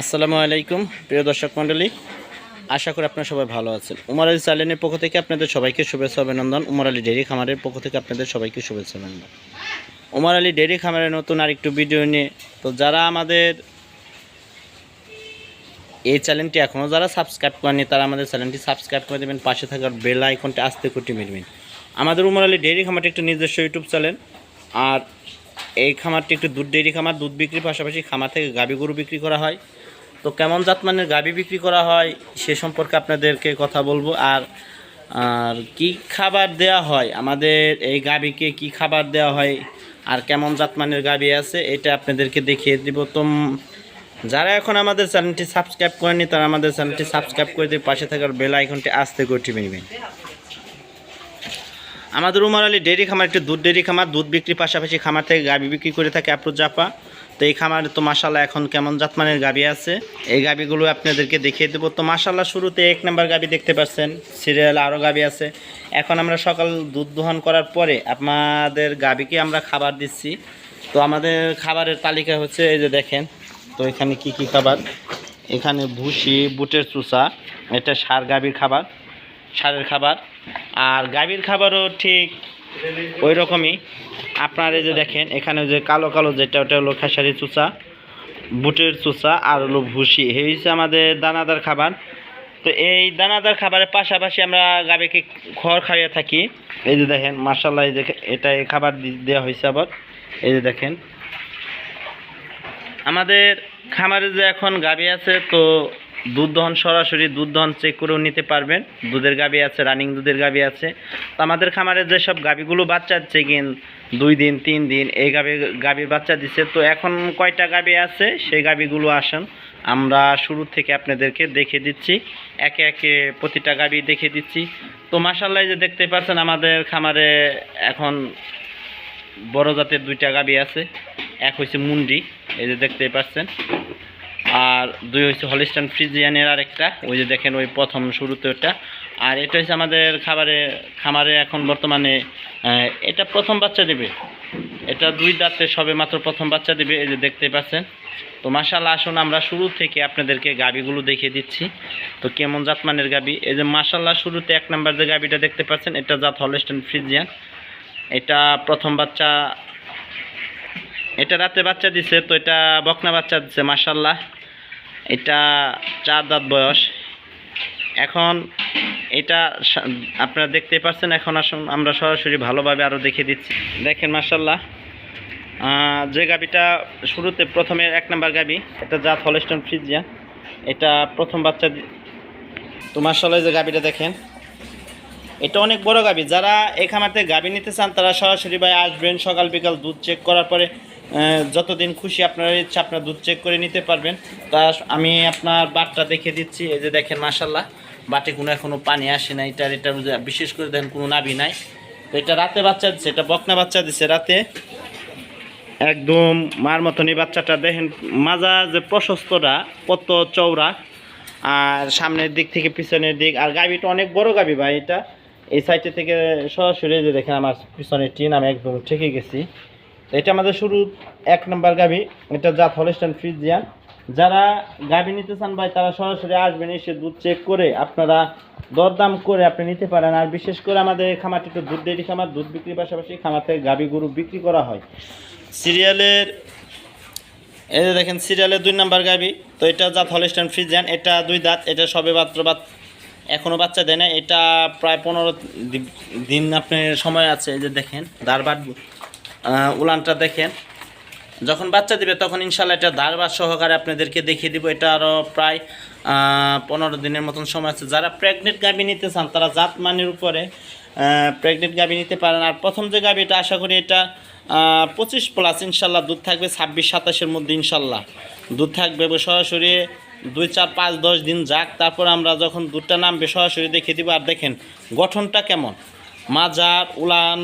আসসালামু আলাইকুম, প্রিয় দর্শক মণ্ডলী। আশা করি আপনারা সবাই ভালো আছেন। উমর আলী চ্যানেলের পক্ষ থেকে আপনাদের সবাইকে শুভেচ্ছা, অভিনন্দন। উমর আলী ডেয়ারি খামারের পক্ষ থেকে আপনাদের সবাইকে শুভেচ্ছা, অভিনন্দন। উমর আলী ডেয়ারি খামারের নতুন আরেকটু ভিডিও নিয়ে, তো যারা আমাদের এই চ্যানেলটি এখনও যারা সাবস্ক্রাইব করেনি তারা আমাদের চ্যানেলটি সাবস্ক্রাইব করে দেবেন। পাশে থাকার বেল আইকনটি আস্তে কুটি মেরবেন আমাদের উমর আলী ডেয়ারি খামারটি একটি নিজস্ব ইউটিউব চ্যানেল। আর এই খামারটি একটি দুধ ডেয়ারি খামার। দুধ বিক্রির পাশাপাশি খামার থেকে গাভী গরু বিক্রি করা হয়। তো কেমন জাতমানের গাভী বিক্রি করা হয়, সে সম্পর্কে আপনাদেরকে কথা বলব। আর আর কি খাবার দেওয়া হয়? আমাদের এই গাভীকে কি খাবার দেওয়া হয়? আর কেমন জাতমানের গাভী আছে? এটা আপনাদেরকে দেখিয়ে দিব। তো যারা এখন আমাদের চ্যানেলটি সাবস্ক্রাইব করেনি তারা আমাদের চ্যানেলটি সাবস্ক্রাইব করে দিয়ে পাশে থাকার বেল আইকনটি আস্তে করে টিপে নেবেন। আমাদের উমার আলী ডেয়ারি খামার, একটি দুধ ডেয়ারি খামার, দুধ বিক্রির পাশাপাশি খামার থেকে গাভী বিক্রি করে থাকে আপ্রুজ জাপা তো এই খামারে তো মাসাল্লাহ এখন কেমন জাতমানের গাভী আছে? এই গাভীগুলো আপনাদেরকে দেখিয়ে দেবো। তো মাসাল্লাহ শুরুতে এক নাম্বার গাবি দেখতে পাচ্ছেন, সিরিয়াল আরও গাভী আছে। এখন আমরা সকাল দুধ দোহন করার পরে আপনাদের গাভীকে আমরা খাবার দিচ্ছি। তো আমাদের খাবারের তালিকা হচ্ছে, এই যে দেখেন, তো এখানে কি কি খাবার? এখানে ভুসি, বুটের চুষা এটা সার গাভীর খাবার, সারের খাবার। আর গাভীর খাবারও ঠিক ওই রকমই। আপনার এই যে দেখেন, এখানে যে কালো কালো যেটা, ওটা হলো খেসারি চুচা, বুটের চুচা আর হলো ভুসি। এই হচ্ছে আমাদের দানাদার খাবার। তো এই দানাদার খাবারের পাশাপাশি আমরা গাভীকে খড় খাইয়ে থাকি। এই যে দেখেন মার্শাল্লাহ এই যে এটা খাবার দেওয়া হয়েছে আবার। এই যে দেখেন। আমাদের খামারে যে এখন গাভী আছে, তো দুধ দহন সরাসরি দুধ দহন চেক করেও নিতে পারবেন। দুধের গাভী আছে রানিং দুধের গাভী আছে। তো আমাদের খামারে যেসব গাভীগুলো বাচ্চা দিচ্ছে কিন দুই দিন, তিন দিন, এই গাভী, গাভীর বাচ্চা দিচ্ছে, তো এখন কয়টা গাভী আছে? সেই গাভীগুলো আসেন। আমরা শুরু থেকে আপনাদেরকে দেখে দিচ্ছি। একে একে প্রতিটা গাভী দেখে দিচ্ছি। তো মাসাল্লাহ যে দেখতে পাচ্ছেন, আমাদের খামারে এখন বড় জাতের দুইটা গাভী আছে। এক হচ্ছে মুন্ডি, এই যে দেখতে পাচ্ছেন। আর দুই হচ্ছে হলিস্টান ফ্রিজিয়ানের আরেকটা। ওই যে দেখেন ওই প্রথম শুরুতে ওটা আর এটা হচ্ছে আমাদের খাবারে, খামারে এখন বর্তমানে এটা প্রথম বাচ্চা দেবে। এটা দুই দাঁতে সবে মাত্র প্রথম বাচ্চা দেবে, এই যে দেখতে পাচ্ছেন। তো মাসাল্লাহ আসুন আমরা শুরু থেকে আপনাদেরকে গাবিগুলো দেখিয়ে দিচ্ছি। তো কেমন জাতমানের গাবি? এই যে মাসাল্লাহ শুরুতে এক নাম্বার যে গাবিটা দেখতে পাচ্ছেন, এটা জাত হলিস্টান ফ্রিজিয়ান এটা প্রথম বাচ্চা এটা রাতে বাচ্চা দিছে, তো এটা বকনা বাচ্চা দিছে মাসাল্লাহ এটা চার দাঁত বয়স। এখন এটা আপনারা দেখতে পাচ্ছেন এখন আসুন আমরা সরাসরি ভালোভাবে আরও দেখে দিচ্ছি। দেখেন মাসাল্লাহ যে গাবিটা শুরুতে প্রথমে এক নাম্বার গাবি এটা জাত হলস্টন ফ্রিজিয়া। এটা প্রথম বাচ্চা তো মাসাল্লাহ যে গাবিটা দেখেন। এটা অনেক বড় গাবি যারা এই খামারতে গাবি নিতে চান, তারা সরাসরি ভাই আসবেন, সকাল বিকাল দুধ চেক করার পরে। যতদিন খুশি আপনার ইচ্ছা আপনার দুধ চেক করে নিতে পারবেন। তা আমি আপনার বাটটা দেখে দিচ্ছি, এই যে দেখেন মাসাল্লাহ বাটে কোনো এখনও পানি আসে না এটার এটা বিশেষ করে দেখেন কোনো নাবি নাই। তো এটা রাতে বাচ্চা দিচ্ছে এটা বকনা বাচ্চা দিচ্ছে রাতে। একদম মার মতনই বাচ্চাটা, দেখেন, মাজা যে প্রশস্তটা, কত চওড়া, আর সামনের দিক থেকে পিছনের দিক, আর গাবিটা অনেক বড় গাবি ভাই এটা। এই সাইডে থেকে সরাসরি যে দেখেন, আমার পিছনের টিন, আমি একদম ঠেকে গেছি। এটা আমাদের শুরু এক নম্বর গাবি, এটা জাত হলিস্টান ফ্রিজিয়ান। যারা গাবি নিতে চান ভাই, তারা সরাসরি আসবেন, এসে দুধ চেক করে আপনারা দরদাম করে আপনি নিতে পারেন। আর বিশেষ করে আমাদের খামারটি একটু দুধ ডেয়ারি খামার, দুধ বিক্রির পাশাপাশি খামার থেকে গাবি গরু বিক্রি করা হয়। সিরিয়ালের, এই যে দেখেন, সিরিয়ালের দুই নাম্বার গাবি, তো এটা জাত হলিস্টান ফ্রিজিয়ান। এটা দুই দাঁত, এটা সবে মাত্র এখনও বাচ্চা দেয় না। এটা প্রায় পনেরো দিন আপনার সময় আছে, এই যে দেখেন, দারবার উলানটা দেখেন। যখন বাচ্চা দিবে, তখন ইনশাল্লাহ এটা দারবার সহকারে আপনাদেরকে দেখিয়ে দিব। এটা আরও প্রায় পনেরো দিনের মতন সময় আছে। যারা প্রেগনেন্ট গাবি নিতে চান, তারা জাত মানের উপরে প্রেগনেন্ট গাবি নিতে পারেন। আর প্রথম যে গাবি এটা আশা করি এটা পঁচিশ প্লাস ইনশাল্লাহ দুধ থাকবে ছাব্বিশ, সাতাশের মধ্যে ইনশাল্লাহ দুধ থাকবে সরাসরি দুই, চার, পাঁচ, দশ দিন যাক। তারপর আমরা যখন দুধটা নামবে, সরাসরি দেখিয়ে দিব। আর দেখেন, গঠনটা কেমন? মাজার, উলান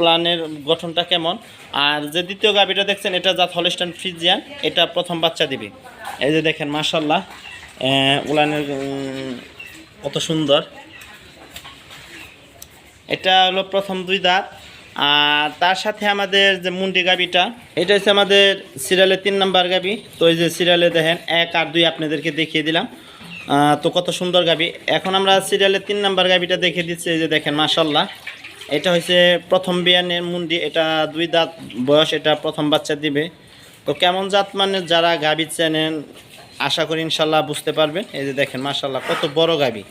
প্লানের গঠনটা কেমন? আর যে দ্বিতীয় গাভিটা দেখছেন, এটা জাত হলিস্টান ফ্রিজিয়ান, এটা প্রথম বাচ্চা দিবে। এই যে দেখেন মাশাল্লাহ উলানের কত সুন্দর। এটা হলো প্রথম দুই দাঁত। আর তার সাথে আমাদের যে মুন্ডি গাবিটা, এটা হচ্ছে আমাদের সিরিয়ালের তিন নাম্বার গাবি। তো এই যে সিরিয়ালে দেখেন, এক আর দুই আপনাদেরকে দেখিয়ে দিলাম। তো কত সুন্দর গাবি। এখন আমরা সিরিয়ালের তিন নাম্বার গাবিটা দেখিয়ে দিচ্ছি, এই যে দেখেন মাসাল্লাহ এটা হচ্ছে প্রথম বিয়ানের মুন্ডি, এটা দুই দাঁত বয়স, এটা প্রথম বাচ্চা দিবে। তো কেমন জাত মানে যারা গাবি চেনেন, আশা করি ইনশাল্লাহ বুঝতে পারবেন। এই যে দেখেন মাসাল্লাহ কত বড় গাবি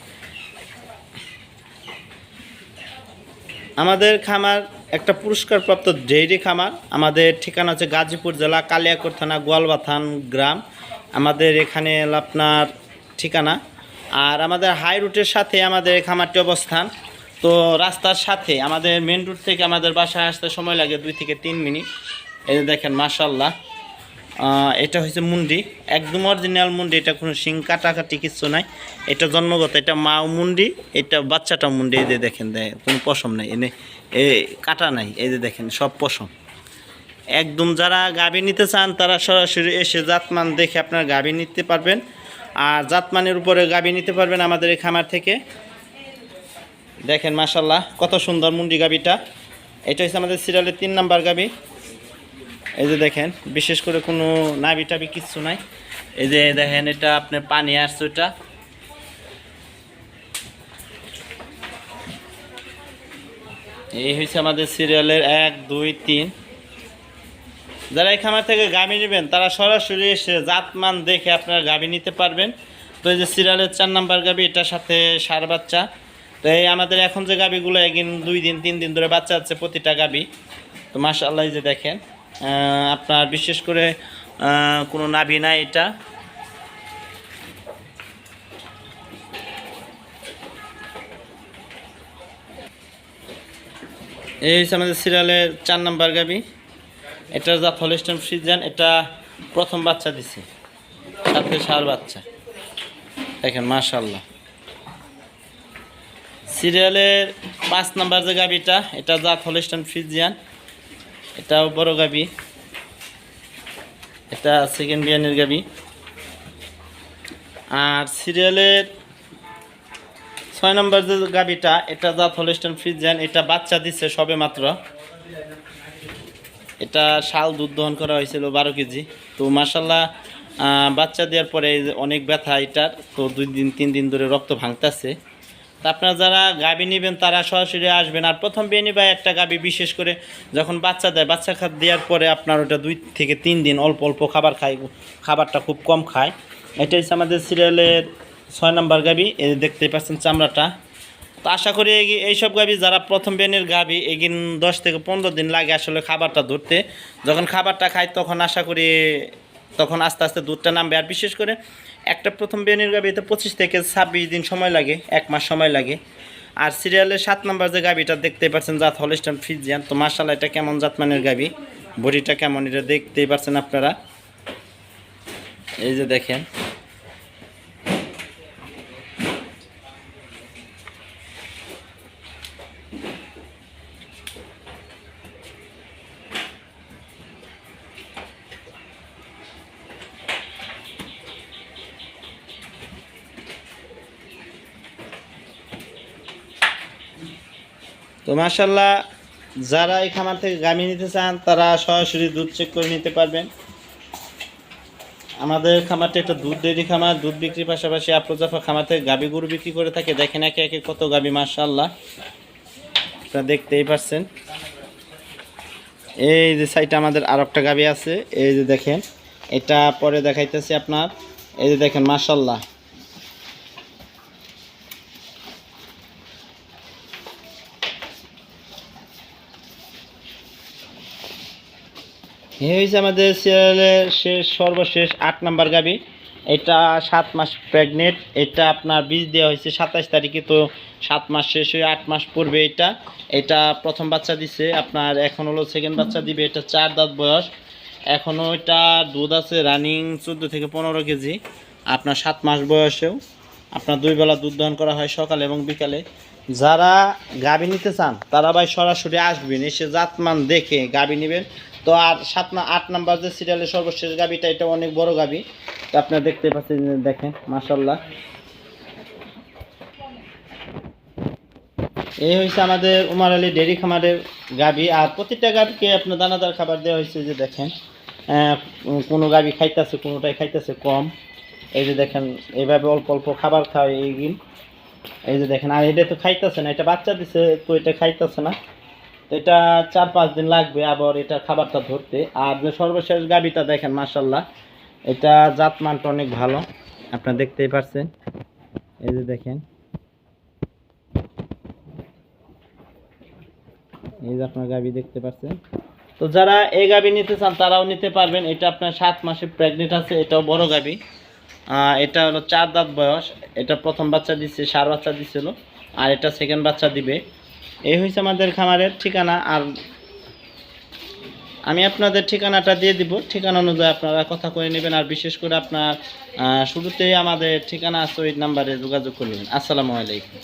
আমাদের খামার একটা পুরস্কারপ্রাপ্ত ডেইরি খামার। আমাদের ঠিকানা হচ্ছে গাজীপুর জেলা কালিয়াকোট থানা, গোয়ালবাথান গ্রাম। আমাদের এখানে আপনার ঠিকানা। আর আমাদের হাই রুটের সাথে আমাদের খামারটি অবস্থান। তো রাস্তার সাথে আমাদের মেন রুট থেকে আমাদের বাসায় আসতে সময় লাগে দুই থেকে তিন মিনিট। এই যে দেখেন মাসাল্লাহ এটা হচ্ছে মুন্ডি। একদম অরিজিনাল মুন্ডি, এটা কোনো শিং কাটাকাটি কিচ্ছু নাই। এটা জন্মগত, এটা মাও মুন্ডি, এটা বাচ্চাটা মুন্ডি। এই যে দেখেন দেখ কোনো পশম নাই। এনে, এ, কাটা নাই। এই যে দেখেন, সব পশম। একদম যারা গাভী নিতে চান, তারা সরাসরি এসে জাতমান দেখে আপনার গাভী নিতে পারবেন। আর জাতমানের উপরে গাভী নিতে পারবেন আমাদের এই খামার থেকে। দেখেন মাসাল্লাহ কত সুন্দর মুন্ডি গাভীটা। এটা হচ্ছে আমাদের সিরিয়ালের তিন নাম্বার গাবি এই যে দেখেন, বিশেষ করে কোনো নাবি টাবি কিচ্ছু নাই। এই যে দেখেন, এটা আপনার পানি আসছে ওটা এই হয়েছে আমাদের সিরিয়ালের এক, দুই, তিন। যারা এই খামার থেকে গাবি নেবেন, তারা সরাসরি এসে জাতমান দেখে আপনারা গাভি নিতে পারবেন। তো এই যে সিরিয়ালের চার নাম্বার গাবি এটার সাথে সার বাচ্চা। তো এই আমাদের এখন যে গাভিগুলো একদিন দুই দিন, তিন দিন ধরে বাচ্চা আছে প্রতিটা গাভি তো মাশাআল্লাহ এই যে দেখেন আপনার বিশেষ করে কোনো নাভি নাই এটা। এই হচ্ছে আমাদের সিরিয়ালের চার নাম্বার গাবি। এটা যা হলিস্টন ফ্রিজান এটা প্রথম বাচ্চা দিছে। সাথে সার বাচ্চা। দেখেন মাশাল্লাহ সিরিয়ালের পাঁচ নাম্বার যে গাবিটা এটা জাত হলিস্টন ফ্রিজিয়ান এটাও বড় গাবি এটা সেকেন্ড বিয়ানের গাবি আর সিরিয়ালের ছয় নম্বর যে গাবিটা এটা জাত হলিস্টন ফ্রিজিয়ান এটা বাচ্চা দিচ্ছে সবে মাত্র। এটা শাল দুধ দহন করা হয়েছিল বারো কেজি। তো মাসাল্লাহ বাচ্চা দেওয়ার পরে অনেক ব্যথা এটার, তো দুই দিন, তিন দিন ধরে রক্ত ভাঙতেছে। আপনারা যারা গাবি নেবেন, তারা সরাসরি আসবেন। আর প্রথম বিয়ে নিবা একটা গাবি বিশেষ করে যখন বাচ্চা দেয়, বাচ্চা খা দেওয়ার পরে আপনার ওটা দুই থেকে তিন দিন অল্প অল্প খাবার খায়, খাবারটা খুব কম খায়। এটা হচ্ছে আমাদের সিরিয়ালের ছয় নম্বর গাবি এই দেখতেই পাচ্ছেন চামড়াটা। তো আশা করি এই- এইসব গাবি যারা প্রথম বেনের গাবি, এগিন দশ থেকে পনেরো দিন লাগে আসলে খাবারটা ধরতে। যখন খাবারটা খায়, তখন আশা করি, তখন আস্তে আস্তে দুধটা নামবে। আর বিশেষ করে একটা প্রথম বেনের গাবিতে পঁচিশ থেকে ছাব্বিশ দিন সময় লাগে, এক মাস সময় লাগে। আর সিরিয়ালের সাত নম্বর যে গাবিটা দেখতে পাচ্ছেন, জাত হলিস্টান ফিজিয়ান, তো মার্শাল এটা কেমন জাতমানের গাবি? বডিটা কেমন এটা দেখতেই পাচ্ছেন আপনারা। এই যে দেখেন তো মাশাল্লাহ যারা এই খামার থেকে গামি নিতে চান, তারা সরাসরি দুধ চেক করে নিতে পারবেন। আমাদের খামারটা একটা দুধ ডেয়ারি খামার, দুধ বিক্রির পাশাপাশি আপ্রজাফা খামার থেকে গাবি গরু বিক্রি করে থাকে। দেখেন একে একে কত গাবি মাশাল্লাহ আপনারা দেখতেই পাচ্ছেন। এই যে সাইডে আমাদের আর একটা গাবি আছে, এই যে দেখেন। এটা পরে দেখাইতেছি আপনার। এই যে দেখেন মাশাল্লাহ এই হয়েছে আমাদের সিরিয়ালের শেষ, সর্বশেষ আট নাম্বার গাবি। এটা সাত মাস প্রেগনেন্ট এটা আপনার বীজ দেওয়া হয়েছে সাতাশ তারিখে, তো সাত মাস শেষ হয়ে আট মাস পূর্বে এটা। এটা প্রথম বাচ্চা দিছে, আপনার এখন হলো সেকেন্ড বাচ্চা দিবে, এটা চার দাঁত বয়স। এখনও এটা দুধ আছে রানিং চোদ্দ থেকে পনেরো কেজি। আপনার সাত মাস বয়সেও আপনার দুই বেলা দুধ দহন করা হয় সকালে এবং বিকালে। যারা গাবি নিতে চান, তারা ভাই সরাসরি আসবেন, এসে জাতমান দেখে গাবি নেবেন। তো আর সাত না, আট নাম্বার যে সিরিয়ালের সর্বশেষ গাবিটা, এটা অনেক বড় গাবি। তো আপনারা দেখতে পাচ্ছেন, দেখেন মাসাল্লাহ এই হয়েছে আমাদের উমার আলী ডেরি খামারের গাবি। আর প্রতিটা গাবিকে আপনার দানাদার খাবার দেওয়া হয়েছে যে দেখেন কোনো গাবি খাইতেছে, কোনোটাই খাইতেছে কম। এই যে দেখেন এইভাবে অল্প অল্প খাবার খাওয়াই এইদিন এই যে দেখেন, আর এটা তো খাইতেছে না, এটা বাচ্চা দিছে, তো এটা খাইতেছে না। এটা চার পাঁচ দিন লাগবে আবার এটা খাবারটা ধরতে। আর যে সর্বশেষ গাবিটা দেখেন মাসাল্লাহ এটা জাতমানটা অনেক ভালো। আপনারা দেখতেই পাচ্ছেন এই যে দেখেন। এই যে আপনার গাবি দেখতে পাচ্ছেন তো যারা এই গাবি নিতে চান, তারাও নিতে পারবেন। এটা আপনার সাত মাসে প্রেগনেন্ট আছে, এটাও বড় গাবি। এটা হলো চার দাঁত বয়স। এটা প্রথম বাচ্চা দিচ্ছে সার বাচ্চা দিছিল। আর এটা সেকেন্ড বাচ্চা দিবে। এই হয়েছে আমাদের খামারের ঠিকানা, আর আমি আপনাদের ঠিকানাটা দিয়ে দিব। ঠিকানা অনুযায়ী আপনারা কথা করে নেবেন, আর বিশেষ করে আপনার শুরুতেই আমাদের ঠিকানা আছে ওই নাম্বারে যোগাযোগ করে নেবেন আসসালামু আলাইকুম।